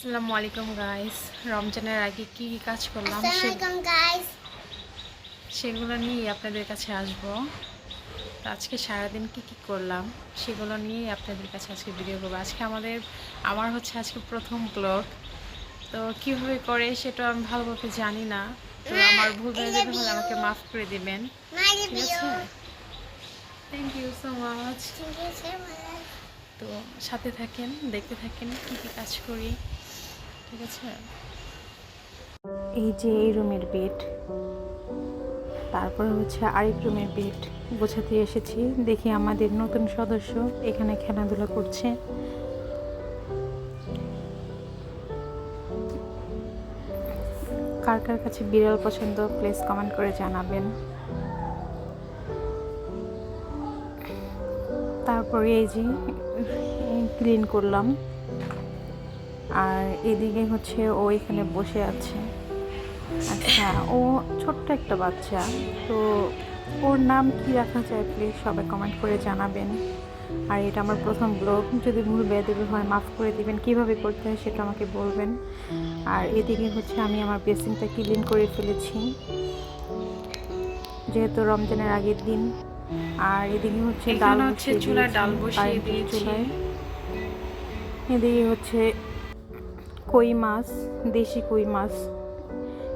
আসসালামু আলাইকুম গাইস রমজানের আগে কি কি কাজ করলাম? সেগুলো নিয়েই আপনাদের কাছে আসব। আজকে সারাদিন কি কি করলাম সেগুলো নিয়েই আপনাদের কাছে আজকে ভিডিও করব। আজকে আমাদের আমার হচ্ছে আজকে প্রথম ব্লগ তো কীভাবে করে সেটা আমি ভালোভাবে জানি না। তো আমার ভুল হয়ে যাবে হলে আমাকে মাফ করে দিবেন। ঠিক আছে? থ্যাংক ইউ সো মাচ তো সাথে থাকেন দেখতে থাকেন কি কি কাজ করি। ঠিক আছে? এই যে এই রুমের বেড। তারপরে হচ্ছে আরেক রুমের বেড। গোছাতে এসেছি। দেখি আমাদের নতুন সদস্য এখানে খেলাধুলা করছে। কার কার কাছে বিড়াল পছন্দ প্লিজ কমেন্ট করে জানাবেন। তারপরে এই যে ক্লিন করলাম। এদিকে হচ্ছে ও এখানে বসে আছে। আচ্ছা ও ছোট্ট একটা বাচ্চা। তো ওর নাম কি রাখা যায় প্লিজ সবাই কমেন্ট করে জানাবেন। আর এটা আমার প্রথম ব্লগ যদি ভুল বেয়াদবি হয় মাফ করে দিবেন। কীভাবে করতে হয় সেটা আমাকে বলবেন। আর এদিকে হচ্ছে আমি আমার বেসিনটা ক্লিন করে ফেলেছি। যেহেতু রমজানের আগের দিন। আর এদিকে হচ্ছে ডাল হচ্ছে চুলায় ডাল বসিয়ে দিয়েছি। চুলায়। এদিকে হচ্ছে কই মাছ, দেশি কই মাছ।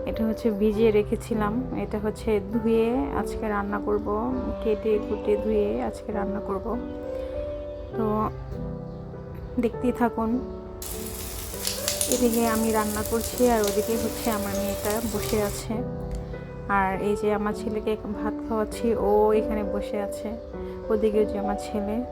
এটা হচ্ছে ভিজিয়ে রেখেছিলাম। এটা হচ্ছে ধুয়ে আজকে রান্না করব। কেটে কুটে ধুয়ে আজকে রান্না করব। তো দেখতেই থাকুন। এদিকে আমি রান্না করছি আর ওদিকে হচ্ছে আমার মেয়েটা বসে আছে। আর এই যে আমার ছেলেকে ভাত খাওয়াচ্ছি, ও এখানে বসে আছে। ওদিকে যে আমার ছেলে।